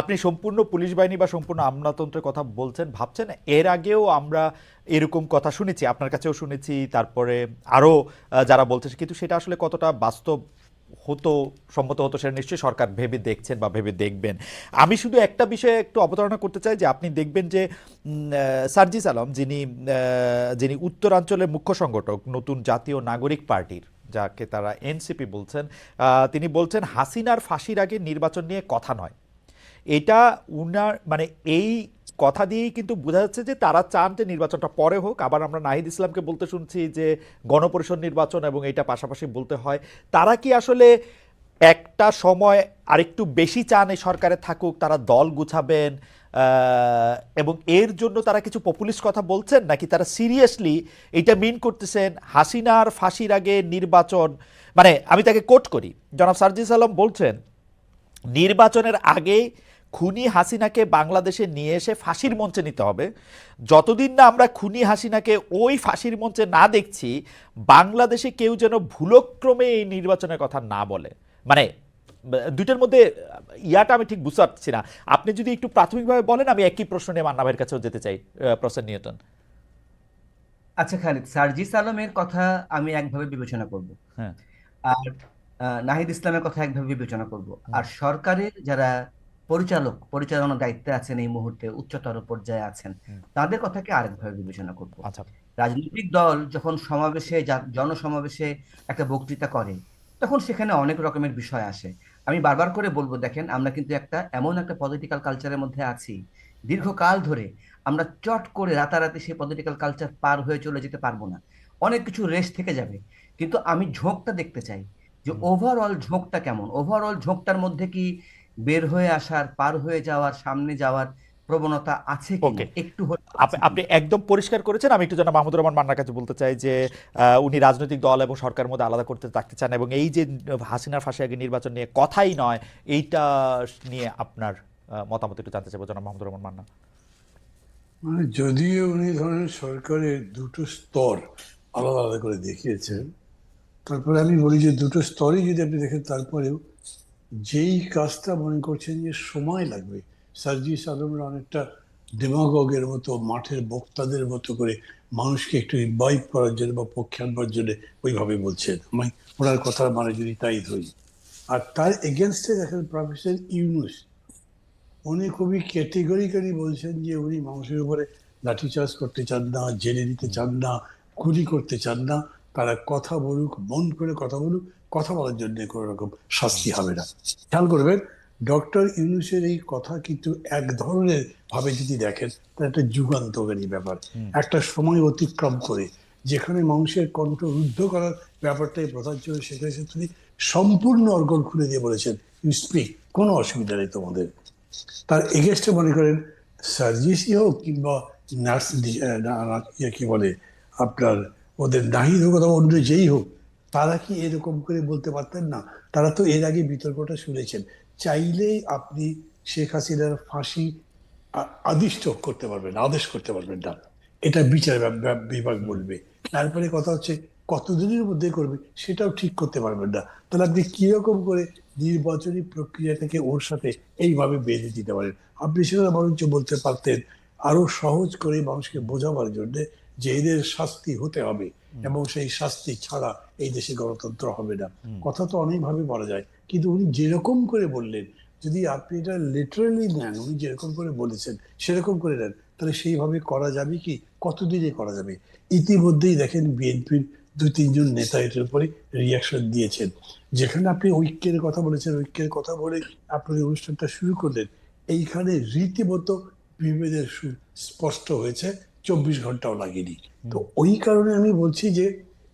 আপনি সম্পূর্ণ পুলিশ বাহিনী বা সম্পূর্ণ আমলাতন্ত্রের কথা বলছেন, ভাবছেন? এর আগেও আমরা এরকম কথা শুনেছি, আপনার কাছেও শুনেছি, তারপরে আরও যারা বলছে, কিন্তু সেটা আসলে কতটা বাস্তব হতো, সম্মত হতো সেটা নিশ্চয়ই সরকার ভেবে দেখছেন বা ভেবে দেখবেন। আমি শুধু একটা বিষয়ে একটু অবতারণা করতে চাই যে, আপনি দেখবেন যে সার্জিস আলম, যিনি যিনি উত্তরাঞ্চলের মুখ্য সংগঠক, নতুন জাতীয় নাগরিক পার্টির, যাকে তারা এনসিপি বলছেন তিনি বলছেন, হাসিনার ফাঁসির আগে নির্বাচন নিয়ে কথা নয়। এটা উনার মানে এই কথা দিয়েই কিন্তু বোঝা যাচ্ছে যে তারা চান যে নির্বাচনটা পরে হোক। আবার আমরা নাহিদ ইসলামকে বলতে শুনছি যে গণপরিষদ নির্বাচন এবং এটা পাশাপাশি বলতে হয়। তারা কি আসলে একটা সময় আরেকটু বেশি চান এই সরকারে থাকুক, তারা দল গুছাবেন এবং এর জন্য তারা কিছু পপুলিস্ট কথা বলছেন নাকি তারা সিরিয়াসলি এটা মিন করতেছেন হাসিনার ফাঁসির আগে নির্বাচন? মানে আমি তাকে কোট করি। জনাব সার্জিস আলম বলছেন নির্বাচনের আগে খুনি হাসিনাকে বাংলাদেশে নিয়ে এসে ফাঁসির মঞ্চে নিতে হবে। যতদিন না আমরা খুনি হাসিনাকে ওই ফাঁসির মঞ্চে না দেখছি বাংলাদেশে কেউ যেন ভুলক্রমে এই নির্বাচনের কথা না বলে। মানে দুইটার মধ্যে ইয়াটা আমি ঠিক বুঝতে পারছি না। আপনি যদি একটু প্রাথমিকভাবে বলেন আমি একই প্রশ্ন নিয়ে মান্না ভাইয়ের কাছেও যেতে চাই প্রসেন নিউটন আচ্ছা খালিদ সার্জিস আলমের কথা আমি একভাবে বিবেচনা করব। হ্যাঁ। আর নাহিদ ইসলামের কথা একভাবে বিবেচনা করব। আর সরকারের যারা পরিচালক পরিচালনার দায়িত্বে আছেন এই মুহূর্তে উচ্চতর পর্যায়ে আছেন। তাদের কথাকে আরেকভাবে বিবেচনা করব। আচ্ছা। রাজনৈতিক দল যখন সমাবেশে জনসমাবেশে একটা বক্তৃতা করে তখন সেখানে অনেক রকমের বিষয় আসে। আমি বারবার করে বলব দেখেন আমরা কিন্তু একটা এমন একটা পলিটিক্যাল কালচারের মধ্যে আছি। দীর্ঘকাল ধরে আমরা চট করে রাতারাতি সেই পলিটিক্যাল কালচার পার হয়ে চলে যেতে পারব না। অনেক কিছু রেস থেকে যাবে। কিন্তু আমি ঝোঁকটা দেখতে চাই। যে ওভারঅল ঝোঁকটা কেমন? ওভারঅল ঝোঁকটার মধ্যে কি বের হয়ে আসার পার হয়ে যাওয়ার সামনে যাওয়ার প্রবণতা আছে Okay. একটু আপনি একদম পরিষ্কার করেছেন। আমি একটু যেন মাহমুদুর রহমান মান্নার কাছে বলতে চাই যে উনি রাজনৈতিক দল এবং সরকারের মধ্যে আলাদা করতে থাকতে চান এবং এই যে হাসিনার ফাঁসি আগে নির্বাচন নিয়ে কথাই নয় এইটা নিয়ে আপনার মতামত একটু জানতে চাইব জনাব মাহমুদুর রহমান মান্না। মানে যদিও উনি ধরেন সরকারের দুটো স্তর আলাদা আলাদা করে দেখিয়েছেন তারপরে আমি বলি যে দুটো স্তরে যদি আপনি দেখেন, তারপরেও যেই কাজটা মনে করছেন যে সময় লাগবে সার্জিস আলমরা অনেকটা ডেমাগগের মতো, মাঠের বক্তাদের মতো করে মানুষকে একটু ইনভাইট করার জন্য বা পক্ষে আনবার জন্য ওইভাবে বলছেন। আমি ওনার কথার মানে যদি তাই ধরি। আর তার এগেনস্টে দেখেন প্রফেসর ইউনুস, উনি খুবই ক্যাটেগরিক্যালি বলছেন যে উনি মানুষের উপরে লাঠিচার্জ করতে চান না, জেলে দিতে চান না, গুলি করতে চান না। তারা কথা বলুক মন করে কথা বলুক কথা বলার জন্য কোনো রকম শাস্তি হবে না। খেয়াল করবেন ডক্টর ইউনুসের এই কথা কিন্তু এক ধরনের ভাবে যদি দেখেন তার একটা যুগান্তকারী ব্যাপার। একটা সময় অতিক্রম করে যেখানে মানুষের কণ্ঠ রুদ্ধ করার ব্যাপারটাই প্রধান ছিল সেখানে তিনি সম্পূর্ণ অর্গল খুলে দিয়ে বলেছেন ইউ স্পিক কোনো অসুবিধা নেই তোমাদের। তার এগেস্টে মনে করেন সার্জিসি হোক কিংবা নার্স ইয়ে কি বলে আপনার ওদের নাহিদ হোক অথবা অন্য যেই হোক, তারা কি এরকম করে বলতে পারতেন না? তারা তো এর আগে বিতর্কটা শুনেছেন। চাইলেই আপনি শেখ হাসিনার ফাঁসি আদিষ্ট করতে পারবেন, আদেশ করতে পারবেন না। এটা বিচার বিভাগ- বলবে। তারপরে কথা হচ্ছে কতদিনের মধ্যে করবে সেটাও ঠিক করতে পারবেন না। তাহলে আপনি কীরকম করে নির্বাচনী প্রক্রিয়াটাকে ওর সাথে এইভাবে বেঁধে দিতে পারেন? আপনি সেটা বরঞ্চ বলতে পারতেন, আরও সহজ করে মানুষকে বোঝাবার জন্য যে এদের শাস্তি হতে হবে এবং সেই শাস্তি ছাড়া এই দেশে গণতন্ত্র হবে না। কথা তো অনেকভাবে বলা যায়। কিন্তু উনি যেরকম করে বললেন যদি আপনি এটা লিটারালি নেন উনি যেরকম করে বলেছেন সেরকম করে নেন তাহলে সেইভাবে করা যাবে কি? কতদিনে করা যাবে? ইতিমধ্যেই দেখেন বিএনপির দুই তিনজন নেতা এটার উপরে রিয়াকশন দিয়েছেন। যেখানে আপনি ঐক্যের কথা বলেছেন ঐক্যের কথা বলে আপনার অনুষ্ঠানটা শুরু করলেন এইখানে রীতিমতো বিভেদের স্পষ্ট হয়েছে। চব্বিশ ঘন্টাও লাগেনি। তো ওই কারণে আমি বলছি যে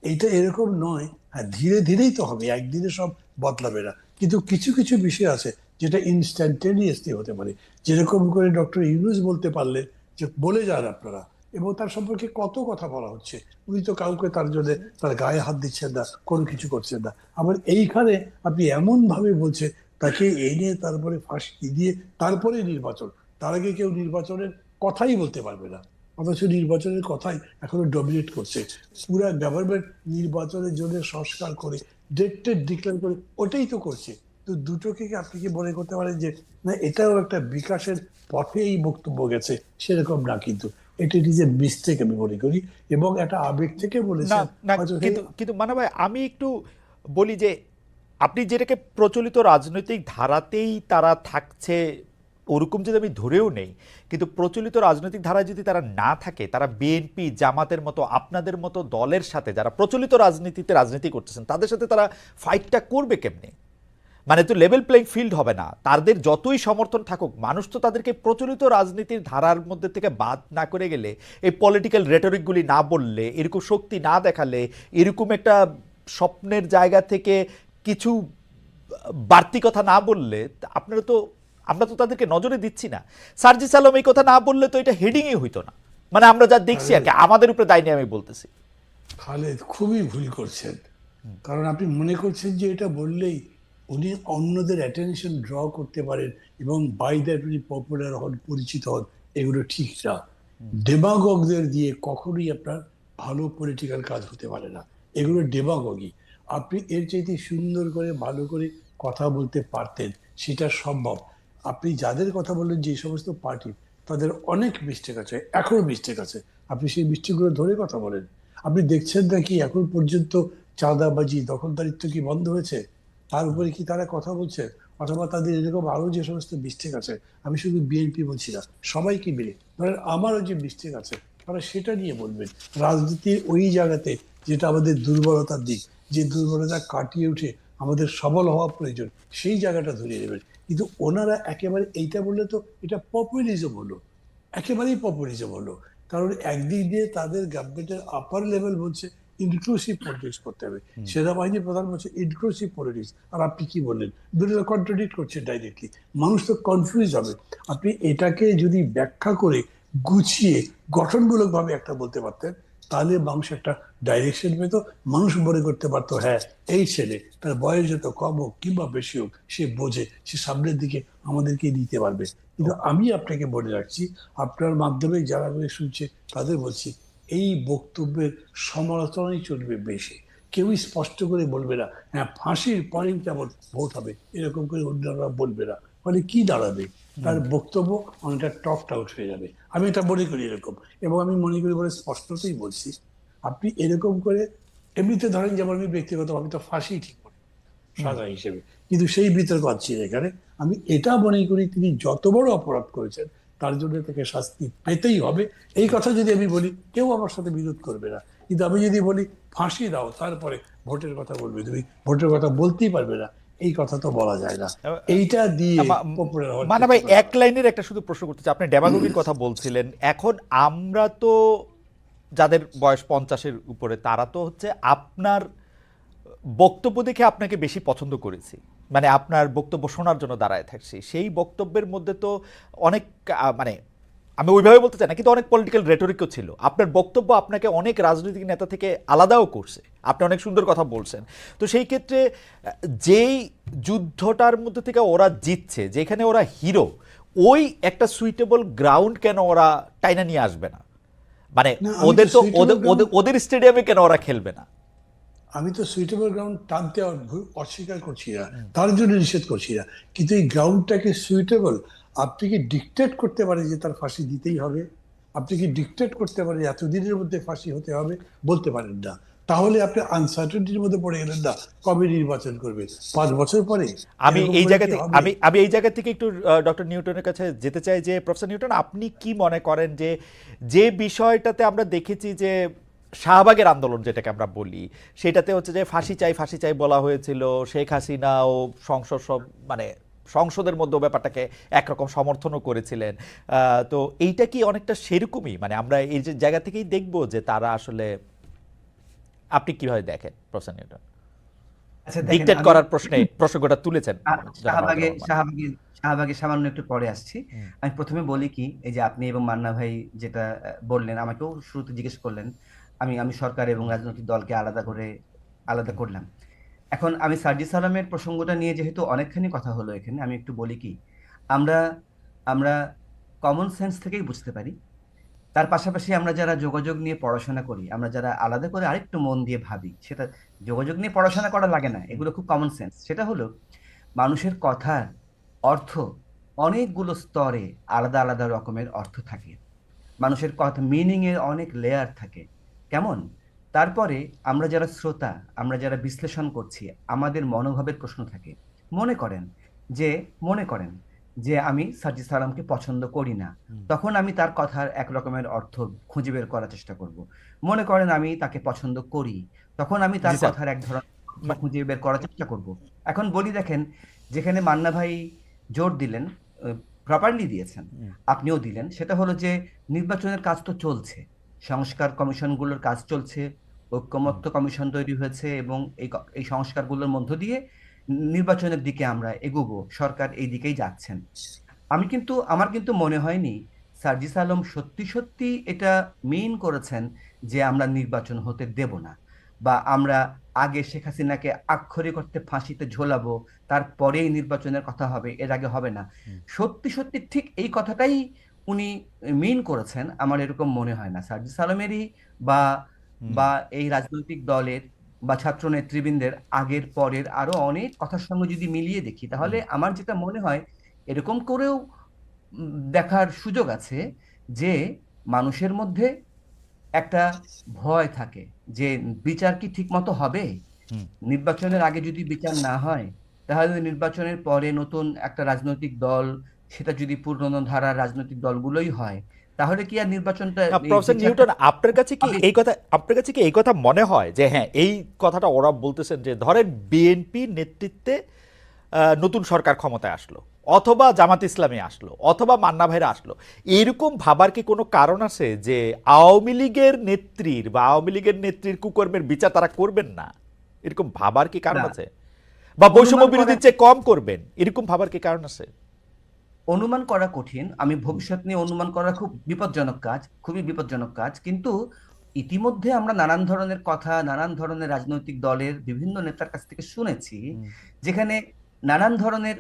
এইটা এরকম নয় হ্যাঁ ধীরে ধীরেই তো হবে একদিনে সব বদলাবে না। কিন্তু কিছু কিছু বিষয় আছে যেটা ইনস্ট্যান্টেনিয়াসলি হতে পারে। যেরকম করে ডক্টর ইউনুস বলতে পারলেন যে বলে যান আপনারা এবং তার সম্পর্কে কত কথা বলা হচ্ছে। উনি তো কাউকে তার জন্য তার গায়ে হাত দিচ্ছেন না কোনো কিছু করছেন না। আবার এইখানে আপনি এমন ভাবে বলছে তাকে এনে তারপরে ফাঁসি দিয়ে তারপরে নির্বাচন। তার আগে কেউ নির্বাচনের কথাই বলতে পারবে না। অথচ নির্বাচনের কথাই এখনও ডমিনেট করছে। পুরা গভর্নমেন্ট নির্বাচনের জন্য সংস্কার করে ডেট টেট ডিক্লেয়ার করে ওটাই তো করছে। তো দুটোকে কি আপনি কি মনে করতে পারেন যে না এটাও একটা বিকাশের পথে এই বক্তব্য গেছে? সেরকম না কিন্তু। এটা নিজে মিস্টেক আমি মনে করি। এবং একটা আবেগ থেকে বলেছেন কিন্তু কিন্তু মানা ভাই আমি একটু বলি যে আপনি যেটাকে প্রচলিত রাজনৈতিক ধারাতেই তারা থাকছে ওরকম যদি আমি ধরেও নেই, কিন্তু প্রচলিত রাজনৈতিক ধারায় যদি তারা না থাকে, তারা বিএনপি জামাতের মতো, আপনাদের মতো দলের সাথে যারা প্রচলিত রাজনীতিতে রাজনীতি করতেছেন, তাদের সাথে তারা ফাইটটা করবে কেমনে? মানে তো লেভেল প্লেইং ফিল্ড হবে না। তাদের যতই সমর্থন থাকুক, মানুষ তো তাদেরকে প্রচলিত রাজনীতির ধারার মধ্যে থেকে বাদ না করে গেলে, এই পলিটিক্যাল রেটরিকগুলি না বললে, এরকম শক্তি না দেখালে, এরকম একটা স্বপ্নের জায়গা থেকে কিছু বাড়তি কথা না বললে, আপনারা তো আমরা তো তাদেরকে নজরে দিচ্ছি না। সার্জিস আলম এই কথা না বললে তো এটা হেডিংই হইতো না। মানে আমরা যা দেখছি আর কি আমাদের উপরে দায় নিয়ে আমি বলতেছি। খালেদ খুবই ভুল করছেন। কারণ আপনি মনে করছেন যে এটা বললেই উনি অন্যদের অ্যাটেনশন ড্র করতে পারেন এবং বাই দ্যাট উনি পপুলার হন পরিচিত হন এগুলো ঠিক না। ডেমাগগদের দিয়ে কখনোই আপনার ভালো পলিটিক্যাল কাজ হতে পারে না। এগুলো ডেমাগগি আপনি এর চাইতে সুন্দর করে ভালো করে কথা বলতে পারতেন সেটা সম্ভব। আপনি যাদের কথা বললেন যে সমস্ত পার্টি, তাদের অনেক মিস্টেক আছে, এখনও মিস্টেক আছে। আপনি সেই মিস্টেকগুলো ধরে কথা বলেন। আপনি দেখছেন নাকি এখন পর্যন্ত চাঁদাবাজি, দখলদারিত্ব কি বন্ধ হয়েছে? তার উপরে কি তারা কথা বলছে? অথবা তাদের এরকম আরও যে সমস্ত মিস্টেক আছে, আমি শুধু বিএনপি বলছি না, সবাইকে মিলে। ধরেন আমারও যে মিস্টেক আছে, তারা সেটা নিয়ে বলবেন। রাজনীতির ওই জায়গাতে যেটা আমাদের দুর্বলতার দিক, যে দুর্বলতা কাটিয়ে উঠে আমাদের সবল হওয়া প্রয়োজন, সেই জায়গাটা ধরিয়ে নেবেন কিন্তু ওনারা একেবারে এইটা বললে তো এটা পপুলিজম হলো। একেবারেই পপুলিজম হলো। কারণ একদিক দিয়ে তাদের গভর্নমেন্টের আপার লেভেল বলছে ইনক্লুসিভ পলিটিক্স করতে হবে। সেনাবাহিনী প্রধান বলছে ইনক্লুসিভ পলিটিক্স আর আপনি কি বললেন? দুটো কন্ট্রাডিক্ট করছে ডাইরেক্টলি মানুষ তো কনফিউজ হবে। আপনি এটাকে যদি ব্যাখ্যা করে গুছিয়ে গঠনমূলকভাবে একটা বলতে পারতেন তাহলে মানুষ একটা ডাইরেকশন পেত মানুষ মনে করতে পারতো হ্যাঁ এই ছেলে তার বয়স যত কম হোক কিংবা বেশি হোক সে বোঝে সে সামনের দিকে আমাদেরকে নিতে পারবে। কিন্তু আমি আপনাকে বলে রাখছি আপনার মাধ্যমে যারা শুনছে তাদের বলছি এই বক্তব্যের সমালোচনাই চলবে বেশি। কেউই স্পষ্ট করে বলবে না হ্যাঁ ফাঁসির পরেই কেমন ভোট হবে এরকম করে অন্যরা বলবে না। ফলে কি দাঁড়াবে? তার বক্তব্য অনেকটা টপড আউট হয়ে যাবে। আমি এটা মনে করি এরকম। এবং আমি মনে করি বলে স্পষ্টতই বলছি আপনি এরকম করে এমনিতে ধরেন যেমন আমি ব্যক্তিগতভাবে তো ফাঁসি ঠিক করি সাজা হিসেবে। কিন্তু সেই বিতর্ক আছে এখানে। আমি এটা মনে করি তিনি যত বড় অপরাধ করেছেন তার জন্য তাকে শাস্তি পেতেই হবে। এই কথা যদি আমি বলি কেউ আমার সাথে বিরোধ করবে না। কিন্তু আমি যদি বলি ফাঁসি দাও তারপরে ভোটের কথা বলবে। তুমি ভোটের কথা বলতেই পারবে না। এই কথা তো বলা যায় না। এইটা দিয়ে মানে ভাই এক লাইনের একটা শুধু প্রশ্ন করতে চাই। আপনি ডেমাগোগির কথা বলছিলেন। এখন আমরা তো যাদের বয়স পঞ্চাশের উপরে তারা তো হচ্ছে আপনার বক্তব্য দেখে আপনাকে বেশি পছন্দ করেছি। মানে আপনার বক্তব্য শোনার জন্য দাঁড়ায় থাকছি। সেই বক্তব্যের মধ্যে তো অনেক মানে আমি ওইভাবে বলতে চাই না কিন্তু অনেক পলিটিক্যাল রেটরিকও ছিল। আপনার বক্তব্য আপনাকে অনেক রাজনৈতিক নেতা থেকে আলাদাও করছে। আপনি অনেক সুন্দর কথা বলছেন। তো সেই ক্ষেত্রে যেই যুদ্ধটার মধ্যে থেকে ওরা জিতছে যেখানে ওরা হিরো ওই একটা সুইটেবল গ্রাউন্ড কেন ওরা টাইনা নিয়ে আসবে না? মানে ওদের তো ওদের ওদের ওদের স্টেডিয়ামে কেন ওরা খেলবে না? আমি তো সুইটেবল গ্রাউন্ড টানতে অস্বীকার করছি না। তার জন্য নিষেধ করছি না। কিন্তু এই গ্রাউন্ডটাকে সুইটেবল আপনি কি ডিকটেট করতে পারেন যে তার ফাঁসি দিতেই হবে। আপনি কি ডিকটেট করতে পারেন এতদিনের মধ্যে ফাঁসি হতে হবে বলতে পারেন না। তাহলে আপনি আনসার্টেনটির মধ্যে পড়ে গেলেন না কবে নির্বাচন করবে? পাঁচ বছর পরে আমি এই জায়গা থেকে আমি আমি এই জায়গা থেকে একটু ডক্টর নিউটনের কাছে যেতে চাই যে প্রফেসর নিউটন আপনি কি মনে করেন যে যে বিষয়টাতে আমরা দেখেছি যে শাহবাগের আন্দোলন যেটাকে আমরা বলি সেটাতে হচ্ছে যে ফাঁসি চাই ফাঁসি চাই বলা হয়েছিল শেখ হাসিনা ও সংসদ সব মানে সংসদের মধ্যে ব্যাপারটাকে একরকম সমর্থনও করেছিলেন। আহ, তো এইটা কি অনেকটা সেরকমই? মানে আমরা এই যে জায়গা থেকেই দেখব যে তারা আসলে আপনি কীভাবে দেখেন প্রফেসর নিউটন? আচ্ছা ডিকটেট করার প্রশ্নে প্রসঙ্গটা তুলেছেন শাহবাগে শাহবাগে শাহবাগে সামান্য একটু পরে আসছি। আমি প্রথমে বলি কি এই যে আপনি এবং মান্না ভাই যেটা বললেন আমাকেও শুরুতে জিজ্ঞেস করলেন। আমি আমি সরকার এবং রাজনৈতিক দলকে আলাদা করে আলাদা করলাম। এখন আমি সার্জি সালামের প্রসঙ্গটা নিয়ে যেহেতু অনেকখানি কথা হলো এখানে, আমি একটু বলি কি, আমরা আমরা কমন সেন্স থেকেই বুঝতে পারি। তার পাশাপাশি আমরা যারা যোগাযোগ নিয়ে পড়াশোনা করি, আমরা যারা আলাদা করে আরেকটু মন দিয়ে ভাবি, সেটা যোগাযোগ নিয়ে পড়াশোনা করা লাগে না, এগুলো খুব কমন সেন্স সেটা হলো, মানুষের কথার অর্থ অনেকগুলো স্তরে আলাদা আলাদা রকমের অর্থ থাকে। মানুষের কথা মিনিংয়ের অনেক লেয়ার থাকে। কেমন? তারপরে আমরা যারা শ্রোতা আমরা যারা বিশ্লেষণ করছি আমাদের মনোভাবের প্রশ্ন থাকে। মনে করেন যে মনে করেন যে আমি সার্জি সালামকে পছন্দ করি না তখন আমি তার কথার এক রকমের অর্থ খুঁজে বের করার চেষ্টা করব। মনে করেন আমি তাকে পছন্দ করি তখন আমি তার কথার এক ধরনের খুঁজে বের করার চেষ্টা করব। এখন বলি দেখেন যেখানে মান্না ভাই জোর দিলেন প্রপারলি দিয়েছেন আপনিও দিলেন সেটা হলো যে নির্বাচনের কাজ তো চলছে। সংস্কার কমিশনগুলোর কাজ চলছে ঐক্যমত্য কমিশন তৈরি হয়েছে এবং এই এই সংস্কারগুলোর মধ্য দিয়ে নির্বাচনের দিকে আমরা এগোবো সরকার এই দিকেই যাচ্ছেন। আমি কিন্তু আমার কিন্তু মনে হয়নি সার্জিস আলম সত্যি সত্যি এটা মেইন করেছেন যে আমরা নির্বাচন হতে দেব না বা আমরা আগে শেখ হাসিনাকে আক্ষরিক করতে ফাঁসিতে ঝোলাবো তারপরেই নির্বাচনের কথা হবে এর আগে হবে না। সত্যি সত্যি ঠিক এই কথাটাই উনি মিন করেছেন আমার এরকম মনে হয় না। সার্জি আলমেরই বা বা এই রাজনৈতিক দলের বা ছাত্র নেতৃবৃন্দের আগের পরের আরও অনেক কথার সঙ্গে যদি মিলিয়ে দেখি তাহলে আমার যেটা মনে হয় এরকম করেও দেখার সুযোগ আছে যে মানুষের মধ্যে একটা ভয় থাকে যে বিচার কি ঠিকমতো হবে? নির্বাচনের আগে যদি বিচার না হয় তাহলে নির্বাচনের পরে নতুন একটা রাজনৈতিক দল সেটা যদি পুরনো ধারার রাজনৈতিক দলগুলোই হয় তাহলে কি আর নির্বাচনটা প্রফেসর নিউটন আপনার কাছে কি এই কথা আপনার কাছে কি এই কথা মনে হয় যে হ্যাঁ এই কথাটা ওরা বলতেছেন যে ধরেন বিএনপি নেতৃত্বে নতুন সরকার ক্ষমতায় আসলো অথবা জামাত ইসলামী আসলো অথবা মান্না ভাইরা আসলো এরকম ভাবার কি কোনো কারণ আছে যে আওয়ামী লীগের নেত্রীর বা আওয়ামী লীগের নেত্রীর কুকর্মের বিচার তারা করবেন না? এরকম ভাবার কি কারণ আছে? বা বৈষম্য বিরোধীর চেয়ে কম করবেন এরকম ভাবার কি কারণ আছে? অনুমান করা কঠিন। আমি ভবিষ্যৎ নিয়ে অনুমান করা খুব বিপজ্জনক কাজ খুবই বিপজ্জনক কাজ। কিন্তু ইতিমধ্যে আমরা নানান ধরনের কথা নানান ধরনের রাজনৈতিক দলের বিভিন্ন নেতার কাছ থেকে শুনেছি যেখানে নানান ধরনের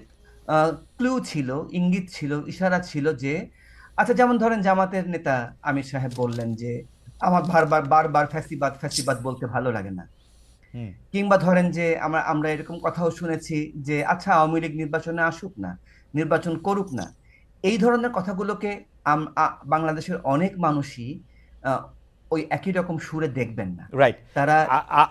ক্লু ছিল ইঙ্গিত ছিল ইশারা ছিল যে আচ্ছা যেমন ধরেন জামাতের নেতা আমির সাহেব বললেন যে আমার বারবার বারবার ফ্যাসিবাদ ফ্যাসিবাদ বলতে ভালো লাগে না। কিংবা ধরেন যে আমরা আমরা এরকম কথাও শুনেছি যে আচ্ছা আওয়ামী লীগ নির্বাচনে আসুক না। নির্বাচন করুক না। এই ধরনের কথাগুলোকে বাংলাদেশের অনেক মানুষই ওই একই রকম সুরে দেখবেন না। রাইট তারা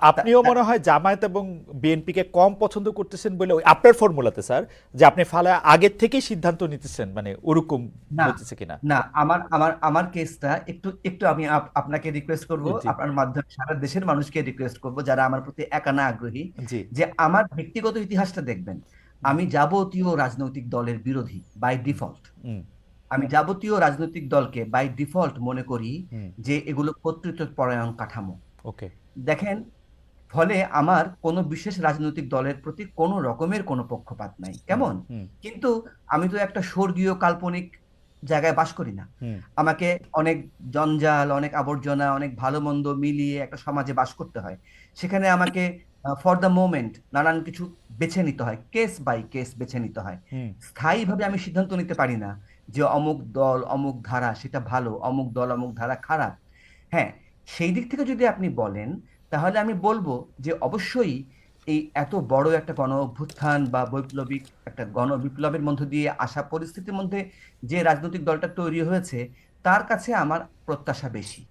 আপনিও মনে হয় জামায়াত এবং বিএনপিকে কম পছন্দ করতেছেন বলে ওই আপনার ফর্মুলাতে স্যার যে আপনি ফালা আগের থেকেই সিদ্ধান্ত নিতেছেন মানে ওরকম না। হতেছে কিনা? না আমার আমার আমার কেসটা একটু একটু আমি আপ- আপনাকে রিকোয়েস্ট করব আপনার মাধ্যমে সারা দেশের মানুষকে রিকোয়েস্ট করব যারা আমার প্রতি একানা আগ্রহী যে আমার ব্যক্তিগত ইতিহাসটা দেখবেন। আমি যাবতীয় রাজনৈতিক দলের বিরোধী বাই ডিফল্ট আমি যাবতীয় রাজনৈতিক দলকে বাই ডিফল্ট মনে করি যে এগুলো কর্তৃত্ব পরায়ণ কাঠামো। ওকে। দেখেন ফলে আমার কোনো বিশেষ রাজনৈতিক দলের প্রতি কোনো রকমের কোনো পক্ষপাত নাই। কেমন? কিন্তু আমি তো একটা স্বর্গীয় কাল্পনিক জায়গায় বাস করি না। আমাকে অনেক জঞ্জাল অনেক আবর্জনা অনেক ভালো মন্দ মিলিয়ে একটা সমাজে বাস করতে হয়। সেখানে আমাকে ফর দ্য মোমেন্ট নানান কিছু বেছে নিতে হয় কেস বাই কেস বেছে নিতে হয়। স্থায়ীভাবে আমি সিদ্ধান্ত নিতে পারি না যে অমুক দল অমুক ধারা সেটা ভালো অমুক দল অমুক ধারা খারাপ। হ্যাঁ সেই দিক থেকে যদি আপনি বলেন তাহলে আমি বলব যে অবশ্যই এই এত বড় একটা গণ অভ্যুত্থান বা বৈপ্লবিক একটা গণ বিপ্লবের মধ্য দিয়ে আসা পরিস্থিতির মধ্যে যে রাজনৈতিক দলটা তৈরি হয়েছে তার কাছে আমার প্রত্যাশা বেশি।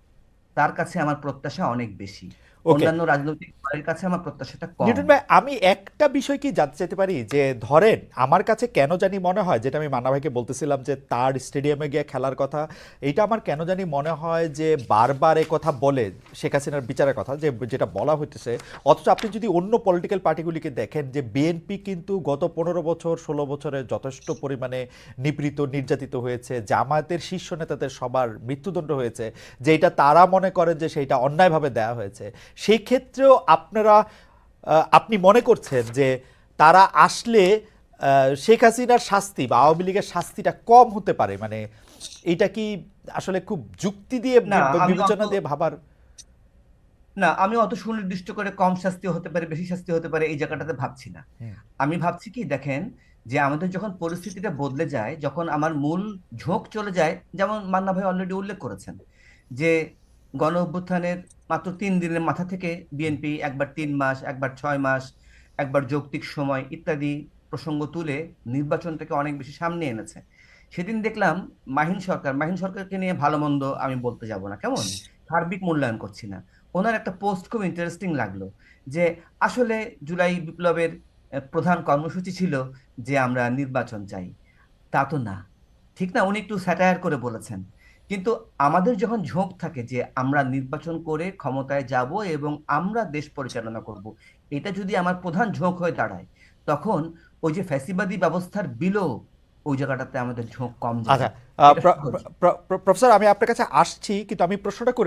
তার কাছে আমার প্রত্যাশা অনেক বেশি। অন্যান্য রাজনৈতিক দলের কাছে আমার প্রত্যাশাটা কম। নিউটন ভাই আমি একটা বিষয় কি জানতে চাইতে পারি? যে ধরেন আমার কাছে কেন জানি মনে হয় যেটা আমি মান্না ভাইকে বলতেছিলাম যে তার স্টেডিয়ামে গিয়ে খেলার কথা এটা আমার কেন জানি মনে হয় যে বারবার এ কথা বলে শেখ হাসিনার বিচারের কথা যে যেটা বলা হইতেছে। অথচ আপনি যদি অন্য পলিটিক্যাল পার্টিগুলিকে দেখেন যে বিএনপি কিন্তু গত পনেরো বছর ষোলো বছরে যথেষ্ট পরিমাণে নিপীড়িত নির্যাতিত হয়েছে জামায়াতের শীর্ষ নেতাদের সবার মৃত্যুদণ্ড হয়েছে যেটা তারা মনে করেন যে সেইটা অন্যায়ভাবে দেওয়া হয়েছে। সেই ক্ষেত্রেও আপনারা আপনি মনে করছেন যে তারা আসলে শেখ হাসিনার শাস্তি বা আওয়ামী লীগের শাস্তিটা কম হতে পারে? মানে এটা কি আসলে খুব যুক্তি দিয়ে বিবেচনা দিয়ে ভাবার? না আমি অত সুনির্দিষ্ট করে কম শাস্তি হতে পারে বেশি শাস্তি হতে পারে এই জায়গাটাতে ভাবছি না। আমি ভাবছি কি দেখেন যে আমাদের যখন পরিস্থিতিটা বদলে যায় যখন আমার মূল ঝোঁক চলে যায় যেমন মান্না ভাই অলরেডি উল্লেখ করেছেন যে গণ অভ্যুত্থানের মাত্র তিন দিনের মাথা থেকে বিএনপি একবার তিন মাস, একবার ছয় মাস, একবার যৌক্তিক সময় ইত্যাদি প্রসঙ্গ তুলে নির্বাচনটাকে অনেক বেশি সামনে এনেছে। সেদিন দেখলাম মাহিন সরকার, মাহিন সরকারকে নিয়ে ভালো মন্দ আমি বলতে যাব না, কেমন? সার্বিক মূল্যায়ন করছি না। ওনার একটা পোস্ট খুব ইন্টারেস্টিং লাগল যে আসলে জুলাই বিপ্লবের প্রধান কর্মসূচি ছিল যে আমরা নির্বাচন চাই। তা তো না। ঠিক না? উনি একটু স্যাটায়ার করে বলেছেন। কিন্তু আমাদের যখন ঝোঁক থাকে যে আমরা নির্বাচন করে ক্ষমতায় যাব এবং আমরা দেশ পরিচালনা করব এটা যদি আমার প্রধান ঝোঁক হয়ে দাঁড়ায় তখন ওই যে ফ্যাসিবাদী ব্যবস্থার বিলও ওই জায়গাটাতে আমাদের ঝোঁক কম আচ্ছা প্রফেসর আমি আপনার কাছে আসছি কিন্তু আমি প্রশ্নটা করে